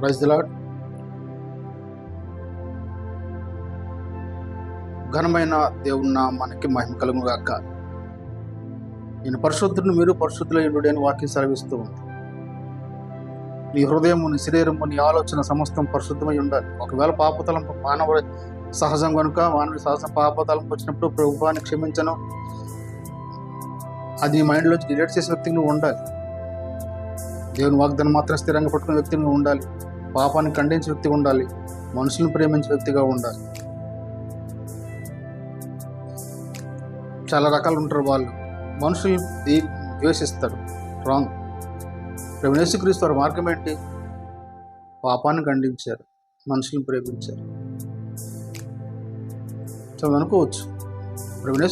Praise lord ఘనమైన దేవున్న మనకి మహిమ కలుగు గాక. నేను పరిశుద్ధుని మీరు పరిశుద్ధులైనడు అని వాక్యం సెలవిస్తూ ఉంది నీ హృదయము నీ శరీరము నీ ఆలోచన సమస్తం పరిశుద్ధమై ఉండాలి. ఒకవేళ పాపతలంపు మానవుడి సహజం కనుక మానవుడి సహజం పాపతలంపు వచ్చినప్పుడు ప్రభుత్వాన్ని క్షమించను. అది మైండ్లో మైండ్లోంచి డిలీట్ చేసే వ్యక్తికి నువ్వు ఉండాలి. దేవుని వాగ్దానం మాత్రం స్థిరంగా పట్టుకునే వ్యక్తిగా నువ్వు ఉండాలి. పాపాన్ని ఖండించే వ్యక్తిగా ఉండాలి. మనుషులను ప్రేమించే వ్యక్తిగా ఉండాలి. చాలా రకాలు ఉంటారు వాళ్ళు. మనుషులు ద్వేషిస్తారు. రాంగ్ క్రీస్తు వారి మార్గం ఏంటి? పాపాన్ని ఖండించారు. మనుషులను ప్రేమించారు. చాలా అనుకోవచ్చు.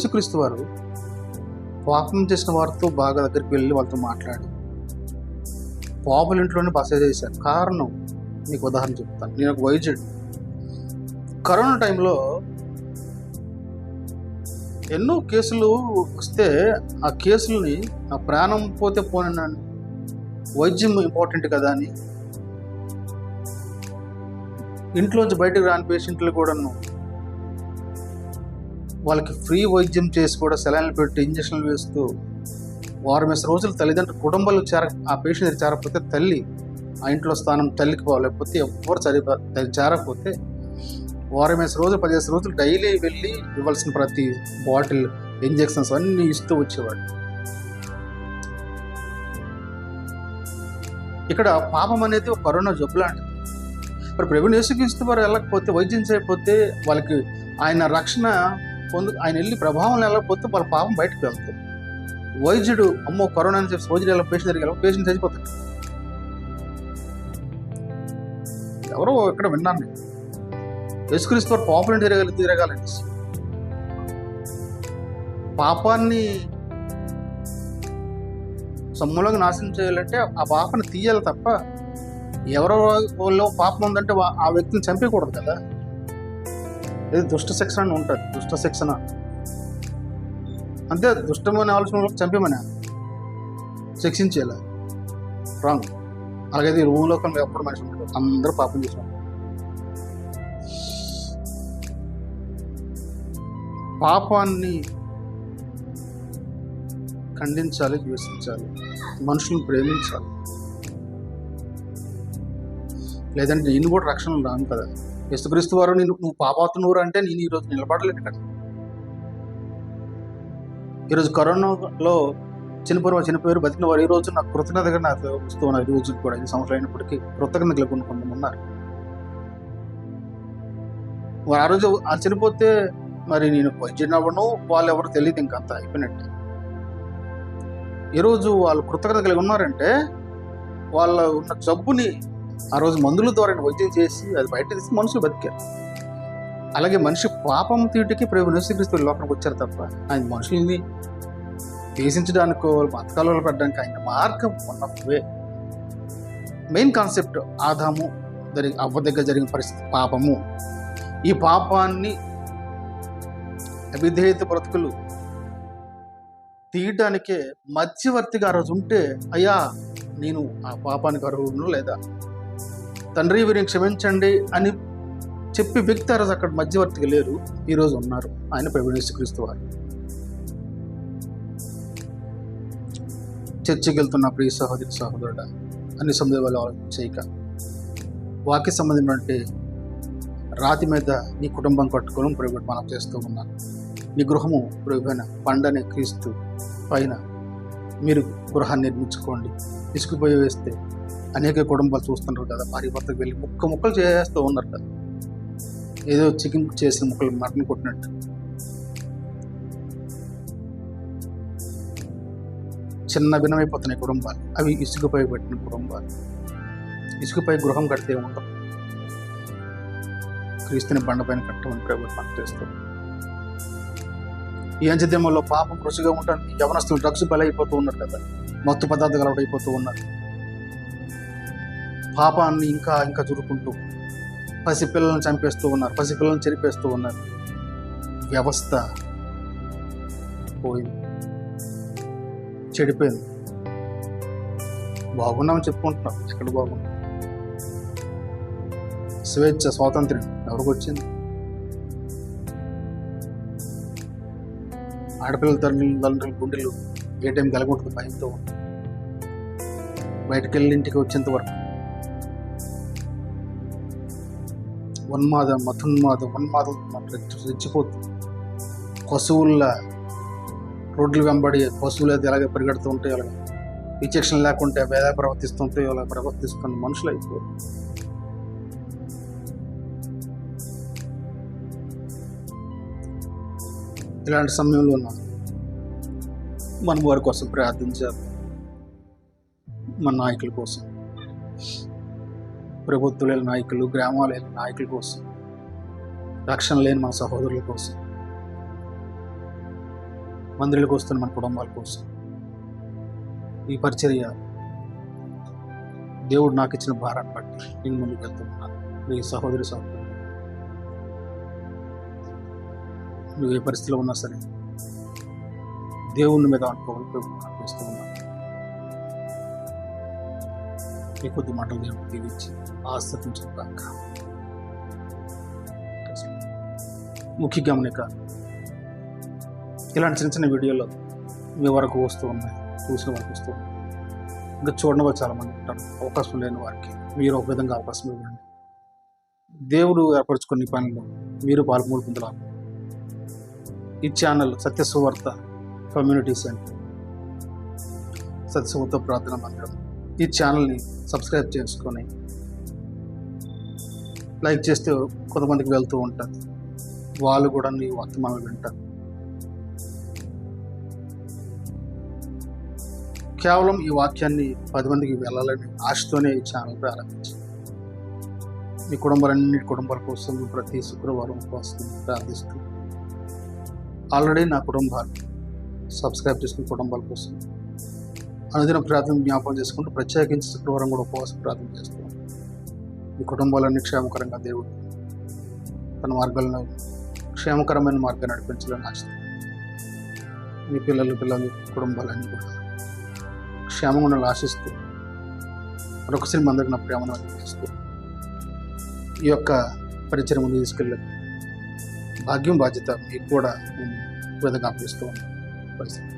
క్రీస్తు వారు పాపం చేసిన వారితో బాగా దగ్గరికి వెళ్ళి వాళ్ళతో మాట్లాడి పాపుల ఇంట్లోనే బస చేశారు. కారణం నీకు ఉదాహరణ చెప్తాను నేను ఒక వైద్యుడు. కరోనా టైంలో ఎన్నో కేసులు వస్తే ఆ కేసులని ఆ ప్రాణం పోతే పోనండి వైద్యం ఇంపార్టెంట్ కదా అని ఇంట్లోంచి బయటకు రాని పేషెంట్లు కూడాను వాళ్ళకి ఫ్రీ వైద్యం చేసి కూడా సెలైన్లు పెట్టి ఇంజక్షన్లు వేస్తూ వారం వేసిన రోజులు తల్లిదండ్రులు కుటుంబాలు చేర ఆ పేషెంట్ చేరకపోతే తల్లి ఆ ఇంట్లో స్థానం తల్లికి పోలేకపోతే ఎవ్వరు చదివి చేరకపోతే వారం వేసే రోజులు పదిహేను రోజులు డైలీ వెళ్ళి ఇవ్వాల్సిన ప్రతి బాటిల్ ఇంజెక్షన్స్ అన్నీ ఇస్తూ వచ్చేవాడు. ఇక్కడ పాపం అనేది ఒక కరోనా జబ్బు లాంటిది. మరి ప్రభుని యేసుక్రీస్తు వారు వెళ్ళకపోతే వైద్యం చేయకపోతే వాళ్ళకి ఆయన రక్షణ పొందు ఆయన వెళ్ళి ప్రభావం వెళ్ళకపోతే వాళ్ళ పాపం బయటకు వెళ్తుంది. వైద్యుడు అమ్మో కరోనా అని చెప్పి వైద్యుడు ఎలా పేషెంట్ దగ్గర పేషెంట్ చచ్చిపోతాడు ఎవరో ఇక్కడ విన్నాను నేను. యేసుక్రీస్తు వారు పాపం తిరగాలి తిరగాలని పాపాన్ని సమూలంగా నాశనం చేయాలంటే ఆ పాపను తీయాలి తప్ప ఎవరో వాళ్ళు పాపం ఉందంటే ఆ వ్యక్తిని చంపకూడదు కదా. ఇది దుష్ట శిక్షణ అని ఉంటుంది. దుష్ట శిక్షణ. అంతే దుష్టమైన ఆలోచన చంపమని. శిక్షించేలా. రాంగ్. అలాగే ఈ భూలోకంలో ఎప్పుడు మనిషి ఉంటాడు అందరూ పాపం చేసాం పాపాన్ని ఖండించాలి ద్వేషించాలి. మనుషులను ప్రేమించాలి. లేదంటే నేను కూడా రక్షణ రాను కదా. విస్తుక్రీస్తు వారు నేను నువ్వు పాపాత్మూరు అంటే నేను ఈరోజు నిలబడలేను కదా. ఈరోజు కరోనాలో చనిపోయిన చనిపోయారు బతికిన వారు ఈ రోజు నాకు కృతజ్ఞతగా నాకు వస్తూ ఉన్నారు ఈ రోజు కూడా ఐదు సంవత్సరాలు అయినప్పటికీ కృతజ్ఞతలు కొన్ని కొంతమంది ఉన్నారు వారు ఆ రోజు ఆ చనిపోతే మరి నేను వైద్యుని అవ్వను వాళ్ళు ఎవరు తెలియదు ఇంకా అంత అయిపోయినట్టు. ఈరోజు వాళ్ళు కృతజ్ఞత కలిగి ఉన్నారంటే వాళ్ళ ఉన్న జబ్బుని ఆ రోజు మందుల ద్వారా వైద్యం చేసి అది బయట తీసి మనుషులు బతికారు. అలాగే మనిషి పాపం తీటికి ప్రభు నిశ్చక్రీస్తు లోపలికి వచ్చారు తప్ప ఆయన మనుషుల్ని దేశించడానికో బతకాలలో పెట్టడానికి ఆయన మార్గం one of way main concept Adam జరిగి అవ్వ దగ్గర జరిగిన పరిస్థితి పాపము. ఈ పాపాన్ని అవిధేయత బ్రతుకులు తీయటానికే మధ్యవర్తిగా ఆ రోజు ఉంటే అయ్యా నేను ఆ పాపానికి అర్హుడును లేదా? తండ్రి వీరిని క్షమించండి అని చెప్పి వ్యక్తి ఆ రోజు అక్కడ మధ్యవర్తిగా లేరు. ఈరోజు ఉన్నారు. ఆయన ప్రవీణేశ్వరిస్తూ వారు. చర్చికి వెళ్తున్న ప్రియ సహోదరి సహోదరుడ అన్ని సందర్భాలు చేయక. వాక్య సంబంధించినటువంటి రాతి మీద నీ కుటుంబం కట్టుకోవడం ప్రభు మనం చేస్తూ ఉన్నాను. నీ గృహము ప్రభుత్వ పండని క్రీస్తు పైన మీరు గృహాన్ని నిర్మించుకోండి. ఇసుకుపోయి వేస్తే అనేక కుటుంబాలు చూస్తున్నారు కదా భార్య భర్తకు వెళ్ళి ముక్క ముక్కలు చేస్తూ ఉన్నారు కదా. ఏదో చికెన్ చేసిన ముక్కలు మటన్ కొట్టినట్టు. చిన్న భిన్నమైపోతున్నాయి కుటుంబాలు. అవి ఇసుకపై పెట్టిన కుటుంబాలు. ఇసుకపై గృహం కడితే ఉండవు. క్రీస్తుని బండపైన కట్టమని ప్రభుత్వం మనకు చేస్తుంది ఈ అంచద్యమంలో పాపం రుచిగా ఉండడానికి యవనస్తులు డ్రగ్స్ బలైపోతూ ఉన్నారు కదా. మత్తు పదార్థాలు అలవాటు అయిపోతూ ఉన్నారు. పాపాన్ని ఇంకా ఇంకా చురుకుంటూ పసిపిల్లలను చంపేస్తూ ఉన్నారు. పసిపిల్లలను చెరిపేస్తూ ఉన్నారు. వ్యవస్థ పోయింది. చెడిపోయింది. బాగున్నామని చెప్పుకుంటున్నాం. ఎక్కడ బాగున్నాం. స్వేచ్ఛ స్వాతంత్ర్యం ఎవరికి వచ్చింది? ఆడపిల్లల తల్లి తల్లిదండ్రుల గుండెలు ఏ టైం కలగొట్టుకు భయంతో బయటకు వెళ్ళి ఇంటికి వచ్చేంత వరకు. ఉన్మాద మతున్మాద ఉన్మాదం రెచ్చిపోతుంది పశువుల రోడ్లు వెంబడి పశువులు అయితే ఎలాగ పరిగెడుతూ ఉంటాయి అలాగ విచక్షణ లేకుంటే వేద ప్రవర్తిస్తుంటే ఇలా ప్రవర్తిస్తున్న మనుషులు అయిపోయారు ఇలాంటి సమయంలో ఉన్న మనం వారి కోసం ప్రార్థించాలి. మన నాయకుల కోసం. ప్రభుత్వం లేని నాయకులు గ్రామాలు లేని నాయకుల కోసం. రక్షణ లేని మన సహోదరుల కోసం. మందిరాలకు వస్తున్న మన కుటుంబాల కోసం. ఈ పరిచర్య దేవుడు నాకు ఇచ్చిన భారాన్ని బట్టి నేను ముందుకు వెళ్తున్నాను నీ సహోదరి సహోదరు నువ్వు ఏ పరిస్థితిలో ఉన్నా సరే దేవుని మీద అనుకోవాలి అనిపిస్తూ ఉన్నాను ఈ కొద్ది మాటలు దేవుడు దీవించి ఆస్తించక ముఖ్య గమనిక ఇలాంటి చిన్న చిన్న వీడియోలు మీ వరకు వస్తూ ఉన్నాయి చూసిన వరకు వస్తూ ఉన్నాయి. ఇంకా చూడడం వాళ్ళు చాలామంది ఉంటారు. అవకాశం లేని వారికి మీరు ఒక విధంగా అవకాశం ఇవ్వండి. దేవుడు ఏర్పరచుకున్న పనులు పనిలో మీరు పాల్గొని పొందలాలి ఈ channel Satyasuvartha community center Satyasuvartha ప్రార్థన మందిరం. ఈ ఛానల్ని సబ్స్క్రైబ్ చేసుకొని లైక్ చేస్తే కొంతమందికి వెళ్తూ ఉంటుంది వాళ్ళు కూడా నీ వర్తమానం వింటారు. కేవలం ఈ వాక్యాన్ని పది మందికి వెళ్ళాలని ఆశతోనే ఈ ఛానల్ ప్రారంభించి మీ కుటుంబాలన్నిటి కుటుంబాల కోసం ప్రతి శుక్రవారం ఉపవాసం ప్రార్థిస్తూ ఆల్రెడీ నా కుటుంబాలు సబ్స్క్రైబ్ చేసుకున్న కుటుంబాల కోసం అనుదిన ప్రార్థన జ్ఞాపకం చేసుకుంటూ ప్రత్యేకించి శుక్రవారం కూడా ఉపవాసం ప్రార్థన చేస్తున్నాం. మీ కుటుంబాలన్నీ క్షేమకరంగా దేవుడు తన మార్గాలను క్షేమకరమైన మార్గాన్ని నడిపించాలని ఆశిస్తాను మీ పిల్లలు పిల్లలు కుటుంబాలన్నీ కూడా క్షేమంగా ఉండాలని ఆశిస్తూ మరొకసారి మీ అందరికి నా ప్రేమను అందిస్తూ ఈ యొక్క పరిచయం ముందు తీసుకెళ్ళే భాగ్యం బాధ్యత మీకు కూడా నేను విధంగా అప్పిస్తూ ఉన్నాను. పరిస్థితి.